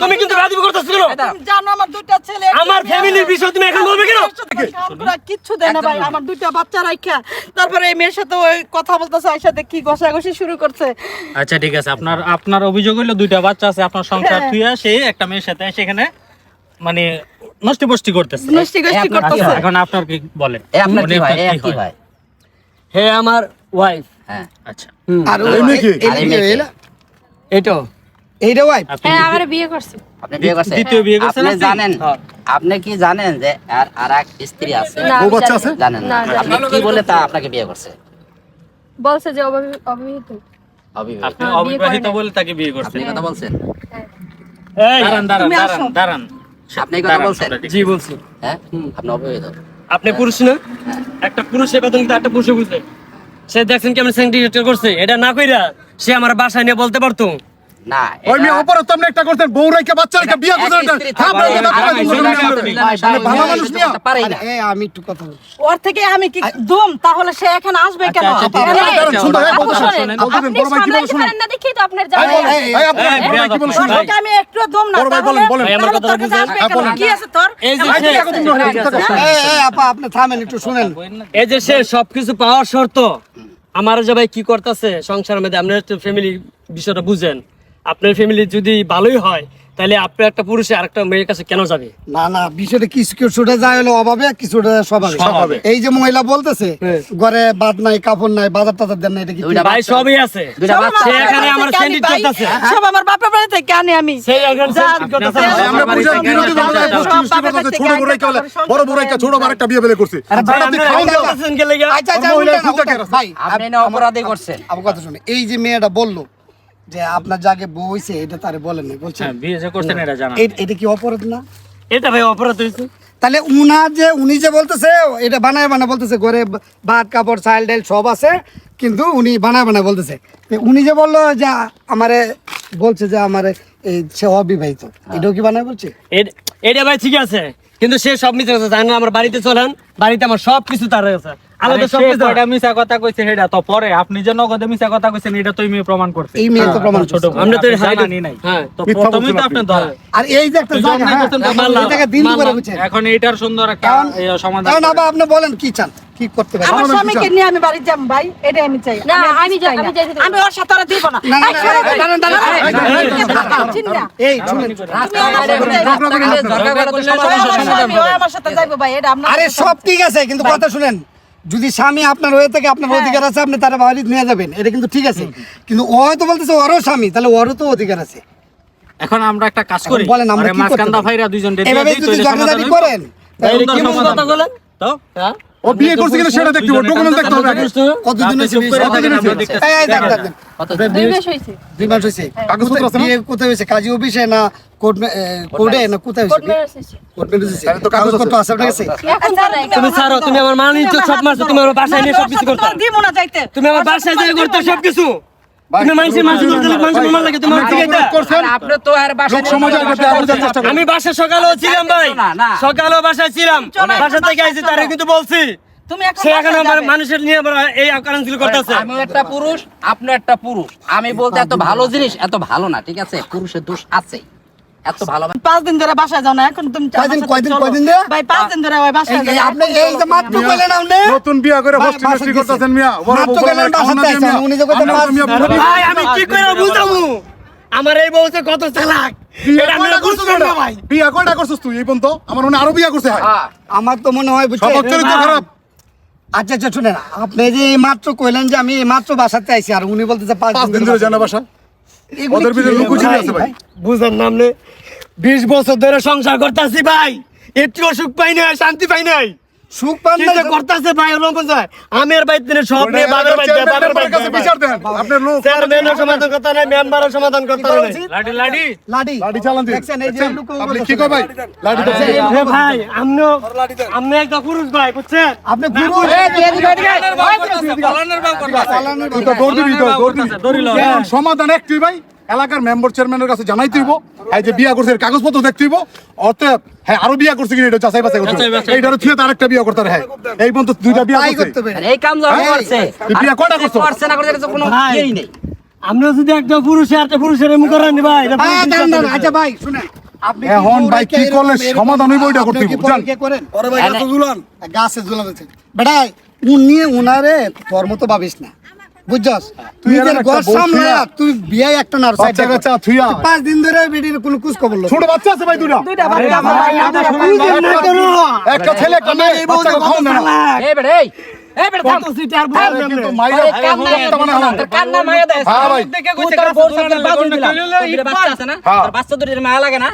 তুমি- কিন্তু রাজি করতেছিল তুমি জানো আমার দুইটা ছেলে আমার ফ্যামিলির বিষয় তুমি এখন বলবে কেন কিচ্ছু দেয় না ভাই আমার দুইটা বাচ্চা রাখা তারপরে এই মেয়ের সাথে ওই কথা বলতেছে আর সাথে কি ঘষাঘষি শুরু করছে আচ্ছা ঠিক আছে আপনার আপনার অভিযোগ হইল দুইটা বাচ্চা আছে আপনার সংসার হ্যাঁ। থুইয়া সে একটা মেয়ের সাথে সেখানে মানে নষ্টি বষ্টি করতেছে। মিষ্টি গোষ্ঠী করতেছে। এখন আপনার কি বলেন? এ আপনার কি হয়? এ কি হয়? হে আমার ওয়াইফ হ্যাঁ। আচ্ছা। আর এই মেয়ে কি? আর এই মেয়ে কে? এটো এইটা ওয়াইফ আপনি হ্যাঁ আমার বিয়ে করছে। আপনি বিয়ে করছেন? দ্বিতীয় বিয়ে করছেন আপনি? জানেন? হ্যাঁ। আপনি কি জানেন যে আর আর এক স্ত্রী আছে? আমি বাচ্চা আছে? জানেন না। আপনি কি বলে তা আপনাকে বিয়ে করছে? বলছে যে অবিবাহিত। আপনি হ্যাঁ, অবিবাহিত বলে তাকে বিয়ে করছেন। আপনি কথা বলছেন? এই দাঁড়ান দাঁড়ান দাঁড়ান দাঁড়ান। আপনি কথা বলছেন? জি বলছি। হ্যাঁ? আপনি অবিবাহিত আপনি পুরুষ না? একটা পুরুষের বেতন কিন্তু একটা পুরুষে বুঝে সে দেখছেন কেমন স্যানিটাইজার করছে? এটা না কইরা সে আমার বাসায় নিয়ে বলতে পারতো। না ওই মেয়ে অপরাধ আপনি একটা করছেন বউ রেখে বাচ্চা রেখে বিয়ে করছেন ভালো মানুষ আমি একটু কথা ওর থেকে আমি কি দুম? তাহলে সে এখানে আসবে কেন? আচ্ছা। ওকে আমি একটু দম না। আসবে। কি আছে তোর? সে- কি আছে? এই এই আপা আপনি থামেন একটু শুনেন। এই যে সে সবকিছু পাওয়ার শর্ত আমার যে ভাই কি করতেছে সংসারের মধ্যে আপনার ফ্যামিলি বিষয়টা বুঝেন আপনার ফ্যামিলি যদি ভালোই হয় তাহলে আপনি একটা পুরুষে আরেকটা মেয়ের কাছে কেন যাবে না না বিষয়টা কিছু কিছুটা যায় হলো অভাবে কিছুটা স্বভাবে স্বভাবে। এই যে মহিলা বলতেছে হ্যাঁ। ঘরে বাদ নাই কাপড় নাই বাজার টাজার দেন না এটা কি ভাই সবই আছে এখানে আমার করতেছে। সব আমার বাপের বাড়ি থেকে আনি আমি সে এখানে যা- স্যান্ডউইচ করতেছে। যা- আমরা বিরোধী ছোট বড় বড় বড় ছোট বড় একটা বিয়ে বেলে করছে। আপনি? আচ্ছা আচ্ছা? ভাই আপনি না অপরাধী করছেন আমার কথা শুনে এই যে মেয়েটা বলল যে আপনার জাগে বউ হইছে এটা তারে বলেন না বলছেন? হ্যাঁ বিয়ে যে করছেন এটা জানা এটা কি অপরাধ না? এটা ভাই অপরাধ হয়েছে তাহলে উনার যে উনি যে বলতেছে এটা বানায় বানায় বলতেছে ঘরে ভাত কাপড় চাল ডাল সব আছে কিন্তু উনি বানায় বানায় বলতেছে। উনি যে বলল যে আমারে বলছে যে আমারে এই সে অবিবাহিত। এটাও কি বানায় বলছে? এটা ভাই ঠিক আছে কিন্তু সে সব মিথ্যা কথা জানেন আমার বাড়িতে চলেন বাড়িতে আমার সব কিছু তার আছে। আলাদা সব কিছু এটা মিছা কথা কইছে সেটা তো পরে আপনি যে নগদে মিছা কথা কইছেন এটা তো এই প্রমাণ করছে। এই তো প্রমাণ ছোট আমরা তো আপনি নাই। তো মিথ্যা তো আপনি আপনি। আর এই যে একটা জায়গা জন্যই করছেন তো এই মানলাম। দিন করে বুঝছেন এখন এইটার সুন্দর একটা সমাধান এখন আবার আপনি বলেন কি চান? কি করতে পারেন? আমার স্বামীকে নিয়ে আমি বাড়ি যাম ভাই। এটাই আমি চাই। না, আমি কিছু আমি না। আমি ওর সাথে আর দিব না। না, না, এই, না, সরো এই, ভাই। দাঁড়ান, দাঁড়ান, এই, এই, দাঁড়ান, এই, দাঁড়ান, দাঁড়ান, চিনি না। এই শুনেন রাস্তায় বাইরে বলে, রাস্তায় বাইরে ঝগড়া করে তো ওই সমস্যা আমার সমাধান স্বামী, হবে। ওই আমার সাথে যাইবো ভাই এটা আপনার আরে সব ঠিক আছে কিন্তু কথা শুনেন। যদি স্বামী আপনার হয়ে থাকে আপনার অধিকার আছে আপনি তারা বাড়ি নিয়ে যাবেন। এটা কিন্তু ঠিক আছে। কিন্তু ও হয়তো বলতেছে ওরও স্বামী তাহলে ওরও তো অধিকার আছে। এখন আমরা একটা কাজ করি। বলেন আমরা কি করতে পারি? ভাইরা দুইজন এভাবে যদি তৈরি করেন তাহলে কি কথা বলেন তো? হ্যাঁ। ও বিয়ে করছে কিনা সেটা দেখতে হবে, ডকুমেন্ট দেখতে হবে। কতদিন হয়েছে? কতদিন হয়েছে? এই, দেখ, দেখ। দুই মাস হয়েছে। দুই মাস হয়েছে? কাগজপত্র আছে বিয়ে কোথায় হয়েছে? কাজী অফিসে না কোর্ট কোর্টে না কোথায় হয়েছে? কোর্ট ম্যারেজ হয়েছে তো কাগজ আছে। কাগজপত্র আছে। আপনার কাছে? নাই তুমি ছাড়ো তুমি আমার মান নিচ্ছ সব মারছো তুমি আমার বাসায় নিয়ে সব কিছু করতে। দিব না যাইতে। তুমি আমার বাসায় যাই করতে সব কিছু আমি বাসা সকালেও ছিলাম ভাই না, না। সকালেও বাসায় ছিলাম। বাসা থেকে আইছি তারা কিন্তু বলছি। তুমি। মানুষের নিয়ে এই করতেছে। আমি একটা পুরুষ আপনি একটা পুরুষ। আমি বলতে এত ভালো জিনিস এত ভালো না ঠিক আছে? পুরুষের দোষ আছে এত ভালো পাঁচ দিন ধরে বাসায় যাও না এখন তুমি কয়দিন, কয়দিন। কয়দিন? ভাই পাঁচ দিন ধরে ওই বাসায় যাও। আপনি এই যে মাত্র কইলেন আপনি নতুন বিয়া করে হোস্টেল করতেছেন মিয়া মাত্র গেলেন না উনি যে মিয়া ভাই আমি কি করে বুঝাবো আমার এই বউতে কত চালাক বিয়া এটা কয়টা করছিস না তোরা? ভাই বিয়া কয়টা করছিস তুই এই পর্যন্ত? আমার মনে আরও বিয়া করছে হ্যাঁ। আমার তো মনে হয়? খারাপ। আচ্ছা আচ্ছা শুনেন আপনি যে মাত্র কইলেন যে আমি মাত্র বাসাতে আইছি আর উনি বলতেছে পাঁচ পাঁচ দিন ধরে জানা বাসা। ওদের নেই ভিতরে রে লুকোচুরি ভাই? আছে ভাই। বুঝার নামনে বিশ বছর ধরে সংসার করতেছি ভাই একটু সুখ পাই নাই শান্তি পাই নাই সুখ পান যে করতেছে ভাই যায়? আমের বাইতে সব নিয়ে বাবার বাইতে বাবার কাছে বিচার দেন। আপনার লোক চেয়ারম্যানের সমাধান করতে নাই মেম্বারের সমাধান করতে নাই। লাডি লাডি লাডি লাঠি চালান দিন। দেখছেন এই যে লোক আপনি কি কয় ভাই? দেখছেন? এ ভাই আমনো আমনে একটা পুরুষ ভাই বুঝছেন? আপনি পুরো তুই তো দৌড় দিবি তো, দৌড় দিবি। সমাধান একটাই ভাই। এলাকার মেম্বার চেয়ারম্যানের কাছে জানাইতে হইব হ্যাঁ যে বিয়া করছে কাগজপত্র দেখতে হইব অতএব হ্যাঁ আরও বিয়া করছে কিনা এটা যাচাই বাছাই করতে। এইটারও থিয়ে তো আরেকটা বিয়া করতে হ্যাঁ। এই পর্যন্ত দুইটা বিয়া করছে। করতে আর এই কাম যখন এই, করছে। বিয়া কয়টা করছ? করছে না করছে এটা কোনো ইয়েই নেই। আমরা যদি একটা পুরুষে একটা পুরুষের মুখ করেন ভাই আচ্ছা ভাই শুনেন। এখন ভাই কি করলে সমাধান হইব এটা আপনি করতে? করেন? পরে ভাই গাছে ঝুলান। গাছে ঝুলান হচ্ছে বেটাই উনি উনারে তোর মতো ভাবিস না। বুঝছস? তুই নিজের ঘর সামলায়া তুই বিয়ে একটা নার বাচ্চা থুইয়া। পাঁচ দিন ধরে বেটির কোনো কুছ খবর ছোট বাচ্চা আছে ভাই দুইটা। দুইটা বাচ্চা আমার ভাই, আমার। একটা ছেলে একটা মেয়ে বাচ্চাকে খাওয়ান না। এই বেটা এই একটা হ্যাঁ বাচ্চা আছে না? হ্যাঁ। বাচ্চা লাগে না?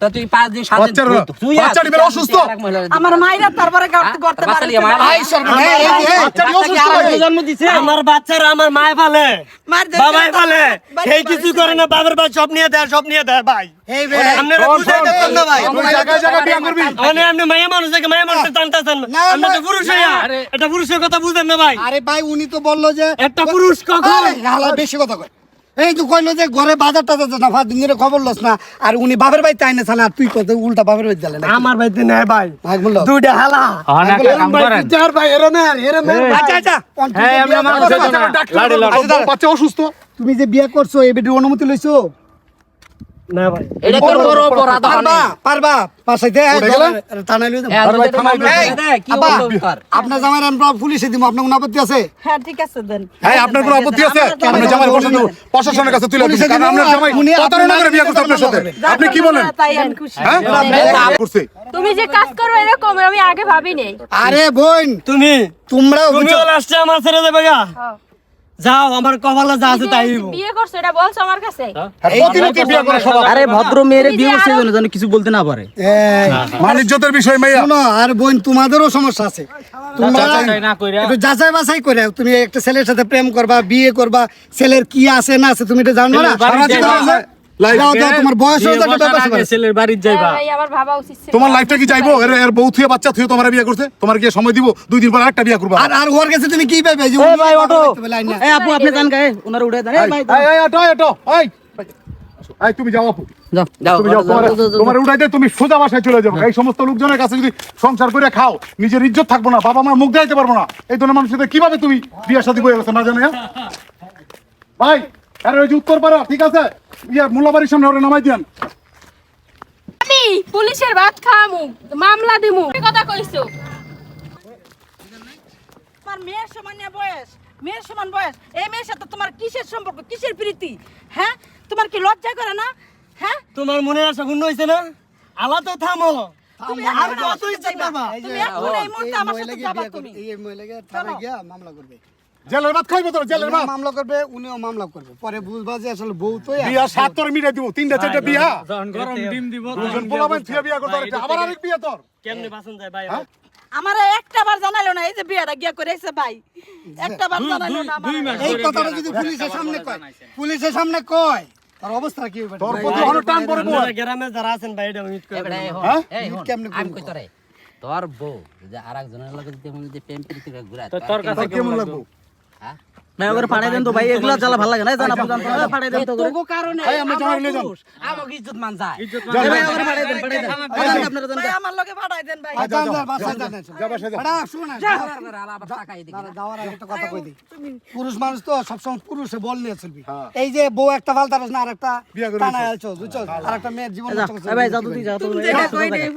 তা তুই পাঁচ দিন সাত দিন তুই- তুই বাচ্চাটি বেশ অসুস্থ। তুই আরেক মহিলার দিকে- আমার মায়েরা তারপরে করতে করতে বাচ্চা পারে লিয়ে মায়া বাচ্চাটি অসুস্থ জন্ম দিছে আমার বাচ্চারা আমার মায় ফালে বাবাই ফালে সেই কিছু করে না বাবার ভাই সব নিয়ে দেয় সব নিয়ে দেয় ভাই এই বেটা আপনারা বুঝাই শোন, না ভাই তুই জায়গায় জায়গায় করবি মানে আপনি মায়া মানুষ থেকে মায়া টানতেছেন তো পুরুষ হইয়া এটা পুরুষের কথা বুঝেন না ভাই আরে ভাই উনি তো বলল যে একটা পুরুষ কখন বেশি কথা কয় এই তো কইলো যে ঘরে বাজার টাজার না পাঁচ দিন খবর লস না আর উনি বাপের বাড়িতে আইনে ছাড়া আর তুই কত উল্টা বাপের বাড়িতে দিলে না আমার বাড়িতে নেই ভাই। ভাই বলল দুইটা হালা। এরম ভাই, চার ভাই এরম না এরম না আচ্ছা আচ্ছা হ্যাঁ, বিয়া আমার আচ্ছা, বাচ্চা অসুস্থ। তুমি যে বিয়ে করছ এই বেটির অনুমতি লইছো? না ভাই। এটা তোর বড় অপরাধ পারবা পারবা পাশাইতে উঠে লই হ্যাঁ, আরে ভাই, থানায় এই, দেখ, কি আব্বা, বলতো তার? আপনার জামাই আমরা পুলিশে দিব আপনার কোনো আপত্তি আছে? হ্যাঁ ঠিক আছে দেন। হ্যাঁ আপনার কোনো আপত্তি আছে? আপনি জামাই করছেন প্রশাসনের কাছে তুলে দিন কারণ আপনার জামাই প্রতারণা করে বিয়ে করছে আপনার সাথে? আপনি কি বলেন? তাই আমি খুশি। হ্যাঁ? করছে। তুমি যে কাজ করো এরকম আমি আগে ভাবি নেই আরে বোন তুমি তোমরা তুমি লাস্টে আমার ছেড়ে দেবে গা? যাও আমার কপালে যা আছে তাই বিয়ে করছ এটা বলছো আমার কাছে? প্রতিমুখী বিয়ে করে স্বভাব? আরে ভদ্র মেয়েরে বিয়ে করছে জন্য যেন কিছু বলতে না পারে। মানিজ্যতের বিষয় শোনো আর বোন তোমাদেরও সমস্যা আছে। তোমরা যাচাই একটু যাচাই বাছাই করে তুমি একটা ছেলের সাথে প্রেম করবা বিয়ে করবা ছেলের কি আছে না আছে তুমি এটা জানব না? তোমার বয়স হয়ে যাবে ব্যাপার ছেলের যাইবা। ভাবা উচিত তোমার লাইফটা কি যাইবো? এর এর বউ থুয়ে বাচ্চা থুয়ে তোমার বিয়ে করছে? তোমার কি সময় দিব? দুই দিন পর আরেকটা বিয়ে করবা। আর আর ওর কাছে তুমি কি পাইবে যে ভাই অটো আপু আপনি জান গায়ে। ওনার উঠে দেন এ ভাই এই এই অটো অটো এই এই তুমি যাও আপু। তুমি যাও তোমার তোমার উঠাইতে তুমি সোজা বাসায় চলে যাব। এই সমস্ত লোকজনের কাছে যদি সংসার করে খাও নিজের ইজ্জত থাকব না বাবা মার মুখ দেখাইতে পারব না। এই ধরনের মানুষের সাথে কীভাবে তুমি বিয়ে শাদী বয়ে গেছো না জানে হ্যাঁ? ভাই আরে ওই যে উত্তর পাড়া ঠিক আছে? ইয়ে মোল্লাবাড়ির সামনে ওরে নামাই দিয়ান। আমি পুলিশের ভাত খাওয়ামু মামলা দিমু। কি কথা কইছো? তোমার মেয়ের সমান বয়স মেয়ের সমান বয়স। এই মেয়ের সাথে তোমার কিসের সম্পর্ক কিসের প্রীতি? হ্যাঁ? তোমার কি লজ্জা করে না? হ্যাঁ? তোমার মনের আশা পূর্ণ হয়েছে না? আলা তো থামো। তুমি আর কত ইজ্জত পাবা? তুমি এখন এই মুহূর্তে আমার সাথে যাবা তুমি। এই মহিলাকে থানায় গিয়া মামলা করবে। জেলের ভাত খাইবো তোর জেলের ভাত। মামলা করবে উনিও মামলা করবে। পরে বুঝবা যে আসলে বউ তো বিয়া সাত তোর মিটাই দিব তিনটা চারটা বিয়া। গরম ডিম দিব দুজন পোলাবেন থুয়ে বিয়া করতে আরেকটা, আবার আরেক বিয়া তোর। কেমনে বাসন যায় ভাই? আমার একটা বার জানাইলো না এই যে বিয়েটা গিয়া করে এসে ভাই। একটা বার জানাইলো না দুই এই কথাটা যদি। পুলিশের সামনে কয় পুলিশের সামনে কয় তার অবস্থা কি হবে? তোর প্রতি অনেক টান পড়ব গ্রামে যারা আছেন ভাই এটা মিট করে হ্যাঁ? কেমনে কই তোরে, তোর বউ যদি আরেকজনের লগে যদি এমন প্রেম প্রীতি করে ঘুরায়, তোর কাছে তোর কেমন লাগবো? হ্যাঁ? ভাই ওকে ফাড়াই দেন তো ভাই এগুলা জ্বালা ভালো লাগে না জান তো ফাড়াই দেন তো তোগো কারণে আমরা নিয়ে যান। পুরুষ, আমাকে ইজ্জত মান যায়। ইজ্জত এ ভাই ফাড়াই দেন ফাড়াই দেন এই, আপনারা জান ভাই আমার লগে ভাড়াই দেন ভাই যান, যান, যান। যা শোন আবার আবার টাকা এদিকে না। যাওয়ার আগে একটা কথা কই দিই। পুরুষ মানুষ তো সবসময় পুরুষে বল নিয়ে চলবি এই যে বউ একটা ফালতারস না আর একটা বিয়া টানা আলছো বুঝছ আর একটা মেয়ের জীবন নষ্ট করছ, ভাই যা তুই। যা দেই